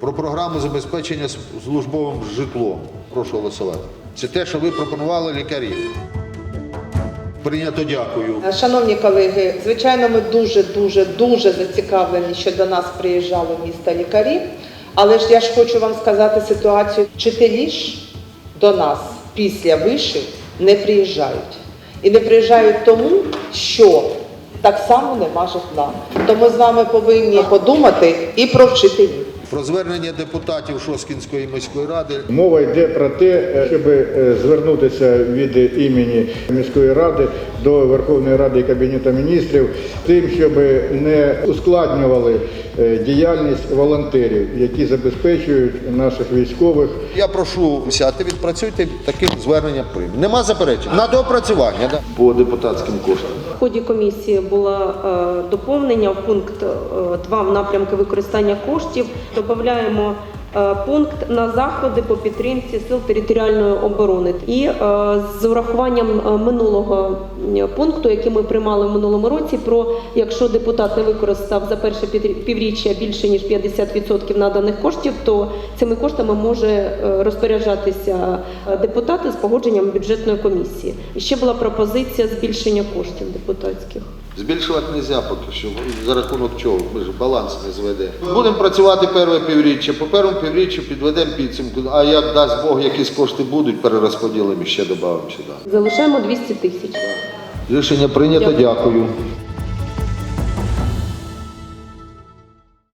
Про програму забезпечення службовим житлом. Прошу голосувати. Це те, що ви пропонували лікарі. Прийнято, дякую. Шановні колеги, звичайно, ми дуже, дуже, дуже зацікавлені, що до нас приїжджали в місто лікарі. Але ж я ж хочу вам сказати ситуацію. Вчителі ж до нас після вишів не приїжджають. І не приїжджають тому, що так само нема житла. То ми з вами повинні подумати і про вчителів. Про звернення депутатів Шоскінської міської ради. Мова йде про те, щоб е, звернутися від імені міської ради до Верховної Ради і Кабінету міністрів, тим, щоб не ускладнювали е, діяльність волонтерів, які забезпечують наших військових. Я прошу сяти, відпрацюйте таким зверненням прийм. Нема заперечень. На доопрацювання да? по депутатським коштам. В ході комісії було е, доповнення в пункт 2 в напрямки використання коштів. Додаємо е, пункт на заходи по підтримці сил територіальної оборони. І е, з урахуванням е, минулого пункту, який ми приймали в минулому році, про якщо депутат не використав за перше півріччя більше ніж 50% наданих коштів, то цими коштами може е, розпоряджатися е, депутати з погодженням бюджетної комісії. І ще була пропозиція збільшення коштів депутатських. Збільшувати не можна поки що. За рахунок чого? Ми ж баланс не зведемо. Будемо працювати перше півріччя. По першому півріччю підведемо підсумку. А як дасть Бог, якісь кошти будуть, перерозподілимо і ще додамо сюди. Залишаємо 200 тисяч. Рішення прийнято. Дякую.